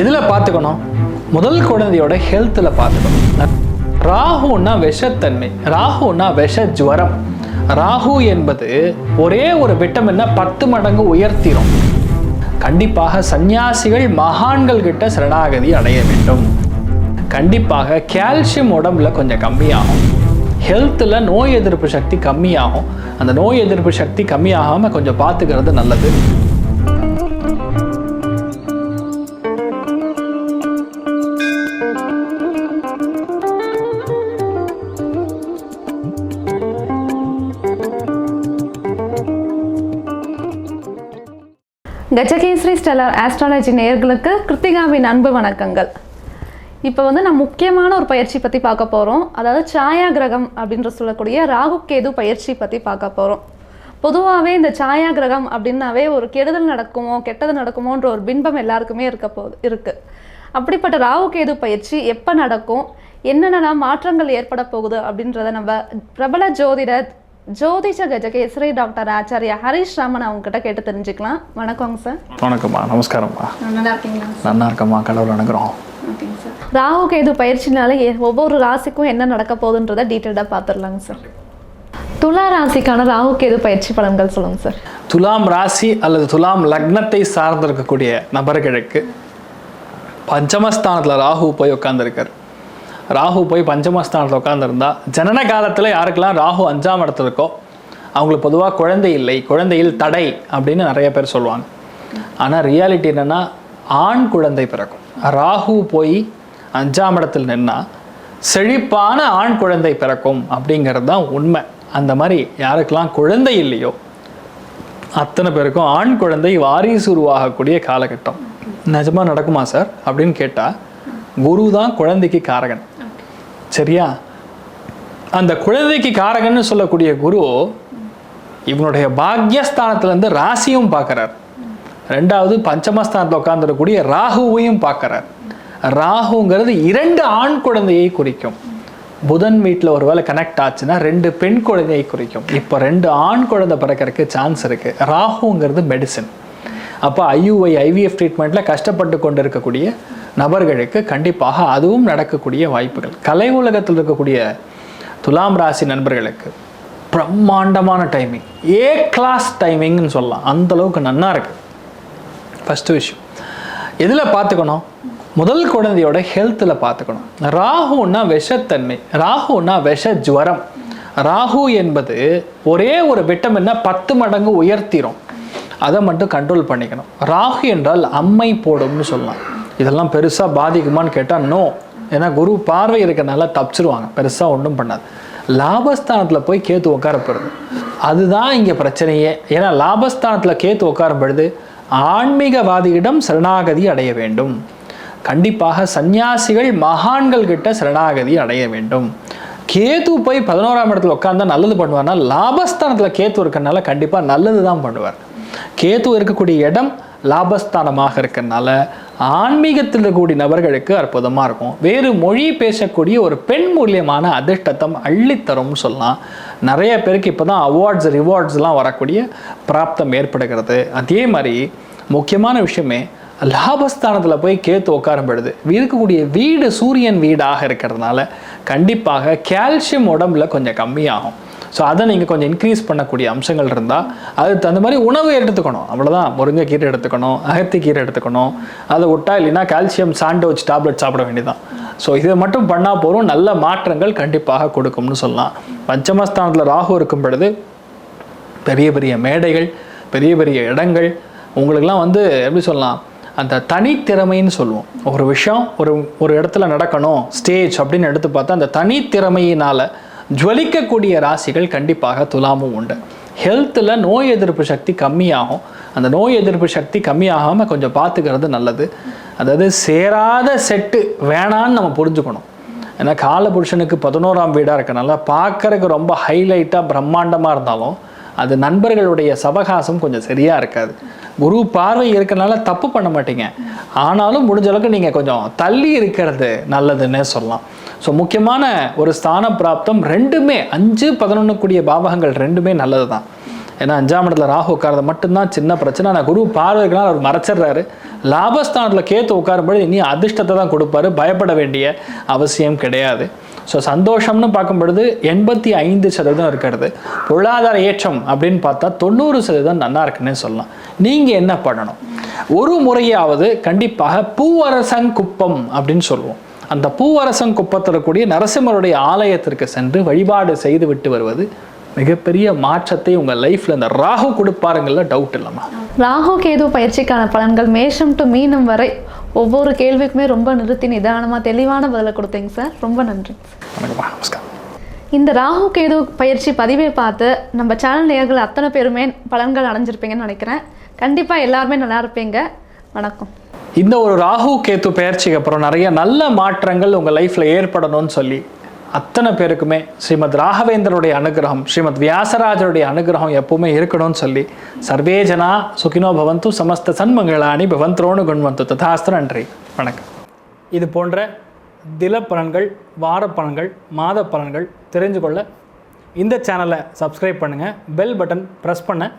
எதில் பார்த்துக்கணும்? முதல் குழந்தையோட ஹெல்த்தில் பார்த்துக்கணும். ராகுன்னா விஷத்தன்மை ராகுன்னா விஷ ஜுவரம் ராகு என்பது ஒரே ஒரு விட்டமின்னா பத்து மடங்கு உயர்த்திடும் கண்டிப்பாக சந்நியாசிகள் மகான்கள் கிட்ட சரணாகதி அடைய வேண்டும். கண்டிப்பாக கால்சியம் உடம்புல கொஞ்சம் கம்மியாகும். ஹெல்த்தில் நோய் எதிர்ப்பு சக்தி கம்மியாகும். அந்த நோய் எதிர்ப்பு சக்தி கம்மியாகாமல் கொஞ்சம் பார்த்துக்கிறது நல்லது. கஜகேஸ்ரீ ஸ்டெலர் ஆஸ்ட்ராலஜி நேர்களுக்கு கிருத்திகாவின் அன்பு வணக்கங்கள். இப்போ வந்து நான் முக்கியமான ஒரு பயிற்சி பற்றி பார்க்க போகிறோம் அதாவது சாயா கிரகம் அப்படின்ற சொல்லக்கூடிய ராகு கேது பயிற்சி பற்றி பார்க்க போகிறோம் பொதுவாகவே இந்த சாயா கிரகம் அப்படின்னாவே ஒரு கெடுதல் நடக்குமோ கெட்டது நடக்குமோன்ற ஒரு பின்பம் எல்லாருக்குமே இருக்க போ இருக்குது அப்படிப்பட்ட ராகு கேது பயிற்சி எப்போ நடக்கும்? என்னென்னலாம் மாற்றங்கள் ஏற்பட போகுது அப்படின்றத நம்ம பிரபல ஜோதிடர் ஜோதிஷ கஜகேசரி டாக்டர் ஆச்சாரியா ஹரிஷ் ராமன் அவங்க கிட்ட கேட்டு தெரிஞ்சுக்கலாம். வணக்கங்க சார். வணக்கம்மா நமஸ்காரம்மா. நல்லா இருக்கீங்களா? நல்லா இருக்கம்மா கடவுள் அனுகிறோம் ராகு கேது பயிற்சினால ஒவ்வொரு ராசிக்கும் என்ன நடக்க போகுதுன்றத டீட்டெயிலாக பார்த்துடலாங்க சார். துலா ராசிக்கான ராகு கேது பயிற்சி பலன்கள் சொல்லுங்க சார். துலாம் ராசி அல்லது துலாம் லக்னத்தை சார்ந்திருக்கக்கூடிய நபர்களுக்கு பஞ்சமஸ்தானத்தில் ராகு போய் உட்காந்துருக்காரு ராகு போய் பஞ்சமஸ்தானத்தில் உட்காந்துருந்தா ஜனன காலத்தில் யாருக்கெல்லாம் ராகு அஞ்சாம் இடத்துல இருக்கோ அவங்களுக்கு பொதுவாக குழந்தை இல்லை குழந்தையில் தடை அப்படின்னு நிறைய பேர் சொல்லுவாங்க. ஆனால் ரியாலிட்டி என்னென்னா ஆண் குழந்தை பிறக்கும். ராகு போய் அஞ்சாம் இடத்தில் நின்னா செழிப்பான ஆண் குழந்தை பிறக்கும் அப்படிங்கிறது தான் உண்மை. அந்த மாதிரி யாருக்கெல்லாம் குழந்தை இல்லையோ அத்தனை பேருக்கும் ஆண் குழந்தை வாரிசு உருவாகக்கூடிய காலகட்டம். நிஜமாக நடக்குமா சார்? அப்படின்னு கேட்டால் குரு தான் குழந்தைக்கு காரகன். சரியா? அந்த குழந்தைக்கு காரகன்னு சொல்லக்கூடிய குரு இவனுடைய பாக்யஸ்தானத்துலேருந்து ராசியும் பார்க்குறார். ரெண்டாவது பஞ்சமஸ்தானத்தில் உட்காந்துடக்கூடிய ராகுவையும் பார்க்குறார். ராகுங்கிறது இரண்டு ஆண் குழந்தையை குறிக்கும். புதன் வீட்டில் ஒரு வேளை கனெக்ட் ஆச்சுன்னா ரெண்டு பெண் குழந்தையை குறிக்கும். இப்போ ரெண்டு ஆண் குழந்தை பிறக்கறதுக்கு சான்ஸ் இருக்குது ராகுங்கிறது மெடிசன் அப்போ ஐயுஐ ஐவிஎஃப் ட்ரீட்மெண்ட்டில் கஷ்டப்பட்டு கொண்டு இருக்கக்கூடிய நபர்களுக்கு கண்டிப்பாக அதுவும் நடக்கக்கூடிய வாய்ப்புகள். கலை உலகத்தில் இருக்கக்கூடிய துலாம் ராசி நண்பர்களுக்கு பிரம்மாண்டமான டைமிங் ஏ கிளாஸ் டைமிங்னு சொல்லலாம். அந்த அளவுக்கு நன்னா இருக்கு. ஃபஸ்ட்டு விஷயம். எதில் பார்த்துக்கணும்? முதல் குழந்தையோட ஹெல்த்தில் பார்த்துக்கணும். ராகுன்னா விஷத்தன்மை. ராகுன்னா விஷ ஜுவரம் ராகு என்பது ஒரே ஒரு விட்டமின்னா பத்து மடங்கு உயர்த்திரும். அதை மட்டும் கண்ட்ரோல் பண்ணிக்கணும். ராகு என்றால் அம்மை போடும்னு சொல்லலாம். இதெல்லாம் பெருசாக பாதிக்குமான்னு கேட்டால் நோ ஏன்னா குரு பார்வை இருக்கிறனால தப்பிச்சிருவாங்க. பெருசாக ஒன்றும் பண்ணாது. லாபஸ்தானத்தில் போய் கேத்து உட்கார போகிறது அதுதான் இங்கே பிரச்சனையே. ஏன்னா லாபஸ்தானத்தில் கேத்து உட்காரும் பொழுது ஆன்மீகவாதியிடம் சரணாகதி அடைய வேண்டும். கண்டிப்பாக சந்நியாசிகள் மகான்கள் கிட்ட சரணாகதி அடைய வேண்டும். கேத்து போய் பதினோராம் இடத்துல உட்காந்தா நல்லது பண்ணுவார்னா லாபஸ்தானத்தில் கேத்து இருக்கறனால கண்டிப்பாக நல்லது தான் பண்ணுவார். கேத்து இருக்கக்கூடிய இடம் லாபஸ்தானமாக இருக்கிறதுனால ஆன்மீகத்தில் கூடிய நபர்களுக்கு அற்புதமாக இருக்கும். வேறு மொழி பேசக்கூடிய ஒரு பெண் மூலியமான அதிர்ஷ்டத்தம் அள்ளித்தரும்னு சொல்லலாம். நிறைய பேருக்கு இப்போ தான் அவார்ட்ஸ் ரிவார்ட்ஸ்லாம் வரக்கூடிய பிராப்தம் ஏற்படுகிறது. அதே மாதிரி முக்கியமான விஷயமே லாபஸ்தானத்தில் போய் கேத்து உட்காரும் பொழுது இருக்கக்கூடிய வீடு சூரியன் வீடாக இருக்கிறதுனால கண்டிப்பாக கால்சியம் உடம்புல கொஞ்சம் கம்மியாகும். ஸோ அதை நீங்கள் கொஞ்சம் இன்க்ரீஸ் பண்ணக்கூடிய அம்சங்கள் இருந்தால் அதுக்கு தகுந்த மாதிரி உணவு எடுத்துக்கணும். அவ்வளோதான் முருங்கைக்கீரை எடுத்துக்கணும் அகத்திக்கீரை எடுத்துக்கணும். அதை விட்டா இல்லைன்னா கால்சியம் சாண்டோச் டேப்லெட் சாப்பிட வேண்டியதான் ஸோ இதை மட்டும் பண்ணால் போதும். நல்ல மாற்றங்கள் கண்டிப்பாக கொடுக்கும்னு சொல்லலாம். பஞ்சமஸ்தானத்தில் ராகு இருக்கும் பொழுது பெரிய பெரிய மேடைகள் பெரிய பெரிய இடங்கள் உங்களுக்கெல்லாம் வந்து எப்படி சொல்லலாம்? அந்த தனித்திறமைன்னு சொல்லுவோம். ஒரு விஷயம் ஒரு ஒரு இடத்துல நடக்கணும் ஸ்டேஜ் அப்படின்னு எடுத்து பார்த்தா அந்த தனித்திறமையினால் ஜுவலிக்கக்கூடிய ராசிகள் கண்டிப்பாக துலாமும் உண்டு. ஹெல்த்தில் நோய் எதிர்ப்பு சக்தி கம்மியாகும். அந்த நோய் எதிர்ப்பு சக்தி கம்மியாகாமல் கொஞ்சம் பார்த்துக்கிறது நல்லது. அதாவது சேராத செட்டு வேணான்னு நம்ம புரிஞ்சுக்கணும். ஏன்னா காலபுருஷனுக்கு பதினோராம் வீடாக இருக்கனால பார்க்குறக்கு ரொம்ப ஹைலைட்டாக பிரம்மாண்டமாக இருந்தாலும் அது நண்பர்களுடைய சவகாசம் கொஞ்சம் சரியாக இருக்காது. குரு பார்வை இருக்கிறனால தப்பு பண்ண மாட்டீங்க. ஆனாலும் முடிஞ்ச அளவுக்கு நீங்கள் கொஞ்சம் தள்ளி இருக்கிறது நல்லதுன்னே சொல்லலாம். ஸோ முக்கியமான ஒரு ஸ்தான பிராப்தம் ரெண்டுமே அஞ்சு பதினொன்று கூடிய பாவகங்கள் ரெண்டுமே நல்லது தான் ஏன்னா அஞ்சாம் இடத்துல ராகு உட்காரது மட்டும்தான் சின்ன பிரச்சனை. ஆனால் குரு பார்வைகளால் அவர் மறைச்சிடுறாரு. லாபஸ்தானத்தில் கேத்து உட்காரும்போது இனி அதிர்ஷ்டத்தை தான் கொடுப்பாரு. பயப்பட வேண்டிய அவசியம் கிடையாது. ஸோ சந்தோஷம்னு பார்க்கும்பொழுது எண்பத்தி ஐந்து சதவீதம் இருக்கிறது. பொருளாதார ஏற்றம் அப்படின்னு பார்த்தா தொண்ணூறு சதவீதம் நல்லா இருக்குன்னே சொல்லலாம். நீங்கள் என்ன பண்ணணும்? ஒரு முறையாவது கண்டிப்பாக பூவரசன் குப்பம் அப்படின்னு சொல்லுவோம். அந்த பூவரசன் குப்பத்தில் கூடிய நரசிம்மருடைய ஆலயத்திற்கு சென்று வழிபாடு செய்து விட்டு வருவது மிகப்பெரிய மாற்றத்தை உங்கள் லைஃப்பில் இந்த ராகு கொடுப்பாருங்கள்ல டவுட் இல்லைம்மா ராகு கேது பயிற்சிக்கான பலன்கள் மேஷம் டு மீனம் வரை ஒவ்வொரு கேள்விக்குமே ரொம்ப நிறுத்தி நிதானமாக தெளிவான பதிலை கொடுத்தீங்க சார். ரொம்ப நன்றி. நமஸ்காரம். இந்த ராகு கேது பயிற்சி பதிவை பார்த்து நம்ம சேனல் நேயர்கள் அத்தனை பேருமே பலன்கள் அடைஞ்சிருப்பீங்கன்னு நினைக்கிறேன். கண்டிப்பாக எல்லாருமே நல்லா இருப்பீங்க. வணக்கம். இந்த ஒரு ராகு கேத்து பயிற்சிக்கு அப்புறம் நிறைய நல்ல மாற்றங்கள் உங்கள் லைஃப்பில் ஏற்படணும்னு சொல்லி அத்தனை பேருக்குமே ஸ்ரீமத் ராகவேந்தருடைய அனுகிரகம் ஸ்ரீமத் வியாசராஜருடைய அனுகிரகம் எப்பவுமே இருக்கணும்னு சொல்லி சர்வே ஜனா சுகினோ பவந்து சமஸ்த சன்மங்களானி பவந்தரோனு குண்வந்து. ததாஸ்து நன்றி. வணக்கம். இது போன்ற தில பலன்கள் வார பலன்கள் மாத பலன்கள் தெரிஞ்சு கொள்ள இந்த சேனலை சப்ஸ்கிரைப் பண்ணுங்கள் பெல் பட்டன் ப்ரெஸ் பண்ண